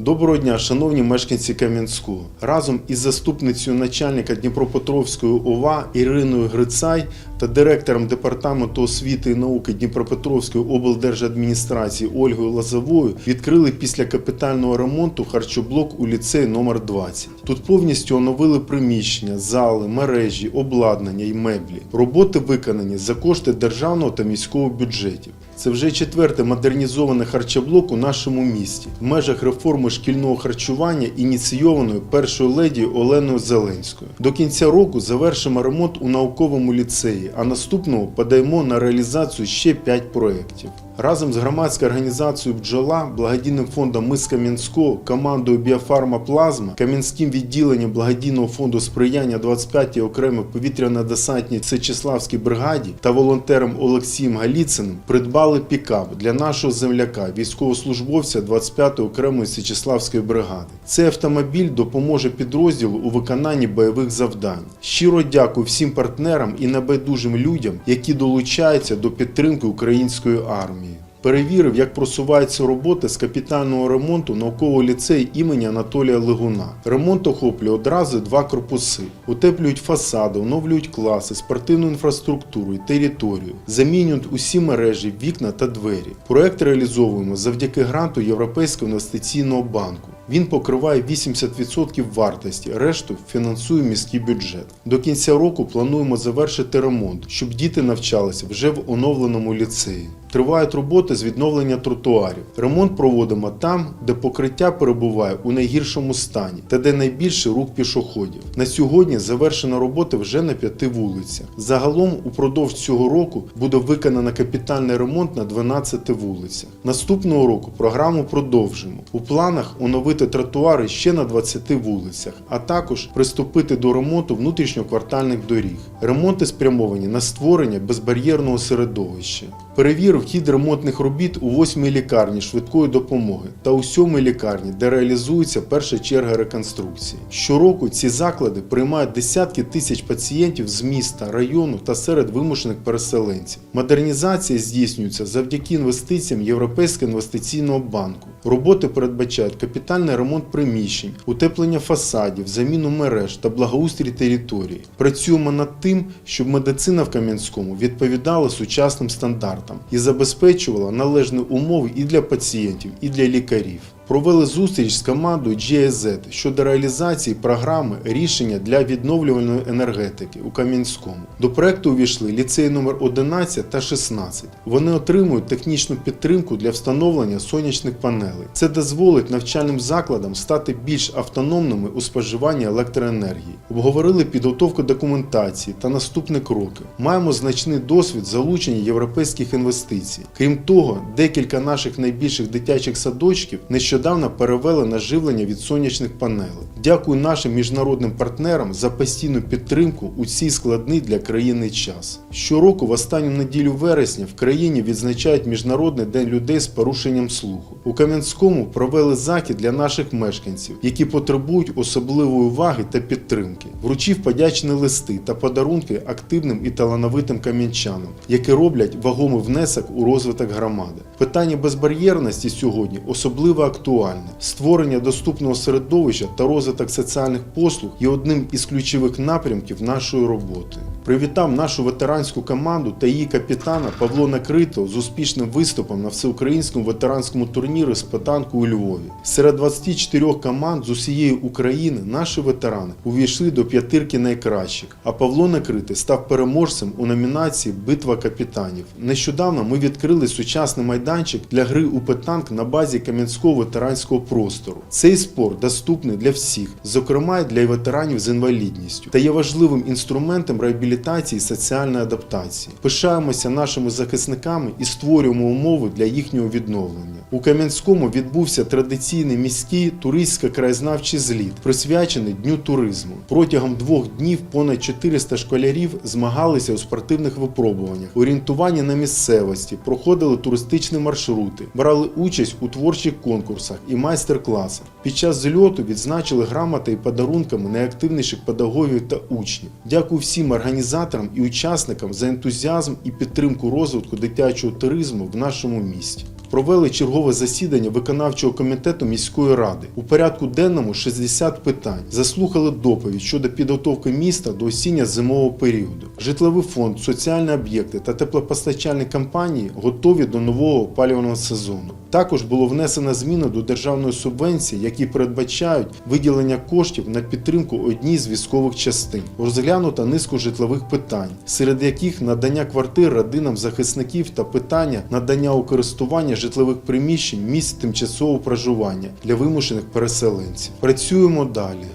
Доброго дня, шановні мешканці Кам'янську. Разом із заступницею начальника Дніпропетровської ОВА Іриною Грицай та директором департаменту освіти і науки Дніпропетровської облдержадміністрації Ольгою Лазовою відкрили після капітального ремонту харчоблок у ліцеї номер 20. Тут повністю оновили приміщення, зали, мережі, обладнання і меблі. Роботи виконані за кошти державного та міського бюджетів. Це вже четвертий модернізований харчоблок у нашому місті в межах реформи шкільного харчування, ініційованої першою леді Оленою Зеленською. До кінця року завершимо ремонт у науковому ліцеї, а наступного подаємо на реалізацію ще 5 проєктів. Разом з громадською організацією бджола, благодійним фондом Мис Кам'янського, командою Біофарма Плазма, Кам'янським відділенням благодійного фонду сприяння 25-й окремій повітряно-десантній Сечиславській бригаді та волонтером Олексієм Галіциним придбали пікап для нашого земляка, військовослужбовця 25-ї окремої Сечиславської бригади. Цей автомобіль допоможе підрозділу у виконанні бойових завдань. Щиро дякую всім партнерам і небайдужим людям, які долучаються до підтримки української армії. Перевірив, як просуваються роботи з капітального ремонту наукового ліцею імені Анатолія Лигуна. Ремонт охоплює одразу два корпуси, утеплюють фасади, оновлюють класи, спортивну інфраструктуру і територію, замінюють усі мережі, вікна та двері. Проект реалізовуємо завдяки гранту Європейського інвестиційного банку. Він покриває 80% вартості, решту фінансує міський бюджет. До кінця року плануємо завершити ремонт, щоб діти навчалися вже в оновленому ліцеї. Тривають роботи з відновлення тротуарів. Ремонт проводимо там, де покриття перебуває у найгіршому стані та де найбільше рух пішоходів. На сьогодні завершена робота вже на п'яти вулицях. Загалом упродовж цього року буде виконано капітальний ремонт на 12 вулицях. Наступного року програму продовжимо. У планах оновити тротуари ще на 20 вулицях, а також приступити до ремонту внутрішньоквартальних доріг. Ремонти спрямовані на створення безбар'єрного середовища. Перевірив хід ремонтних робіт у 8 лікарні швидкої допомоги та у 7 лікарні, де реалізується перша черга реконструкції. Щороку ці заклади приймають десятки тисяч пацієнтів з міста, району та серед вимушених переселенців. Модернізація здійснюється завдяки інвестиціям Європейського інвестиційного банку. Роботи передбачають капітальний ремонт приміщень, утеплення фасадів, заміну мереж та благоустрій території. Працюємо над тим, щоб медицина в Кам'янському відповідала сучасним стандартам і забезпечувала належні умови і для пацієнтів, і для лікарів. Провели зустріч з командою GIZ щодо реалізації програми рішення для відновлювальної енергетики у Кам'янському. До проекту увійшли ліцей номер 11 та 16. Вони отримують технічну підтримку для встановлення сонячних панелей. Це дозволить навчальним закладам стати більш автономними у споживанні електроенергії. Обговорили підготовку документації та наступні кроки. Маємо значний досвід залучення європейських інвестицій. Крім того, декілька наших найбільших дитячих садочків нещодавно перевели на живлення від сонячних панелей. Дякую нашим міжнародним партнерам за постійну підтримку у цій складний для країни час. Щороку, в останню неділю вересня, в країні відзначають Міжнародний день людей з порушенням слуху. У Кам'янському провели захід для наших мешканців, які потребують особливої уваги та підтримки. Вручив подячні листи та подарунки активним і талановитим кам'янчанам, які роблять вагомий внесок у розвиток громади. Питання безбар'єрності сьогодні особливо актуальне. Створення доступного середовища та розвиток соціальних послуг є одним із ключових напрямків нашої роботи. Привітав нашу ветеранську команду та її капітана Павло Накритого з успішним виступом на всеукраїнському ветеранському турнірі з питанку у Львові. Серед 24 команд з усієї України наші ветерани увійшли до п'ятирки найкращих, а Павло Накритий став переможцем у номінації Битва капітанів. Нещодавно ми відкрили сучасний майданчик для гри у питанк на базі Кам'янського ветеранського простору. Цей спорт доступний для всіх, зокрема й для ветеранів з інвалідністю, та є важливим інструментом реабілітації і соціальної адаптації. Пишаємося нашими захисниками і створюємо умови для їхнього відновлення. У Кам'янському відбувся традиційний міський туристсько-краєзнавчий зліт, присвячений Дню туризму. Протягом двох днів понад 400 школярів змагалися у спортивних випробуваннях, орієнтування на місцевості, проходили туристичні маршрути, брали участь у творчих конкурсах і майстер-класах. Під час зльоту відзначили грамоти і подарунками найактивніших педагогів та учнів. Дякую всім організаторам і учасникам за ентузіазм і підтримку розвитку дитячого туризму в нашому місті. Провели чергове засідання виконавчого комітету міської ради. У порядку денному 60 питань. Заслухали доповідь щодо підготовки міста до осінньо-зимового періоду. Житловий фонд, соціальні об'єкти та теплопостачальні компанії готові до нового опалювального сезону. Також було внесено зміни до державної субвенції, які передбачають виділення коштів на підтримку одній з військових частин. Розглянуто низку житлових питань, серед яких надання квартир родинам захисників та питання надання у користування житлових приміщень місць тимчасового проживання для вимушених переселенців. Працюємо далі.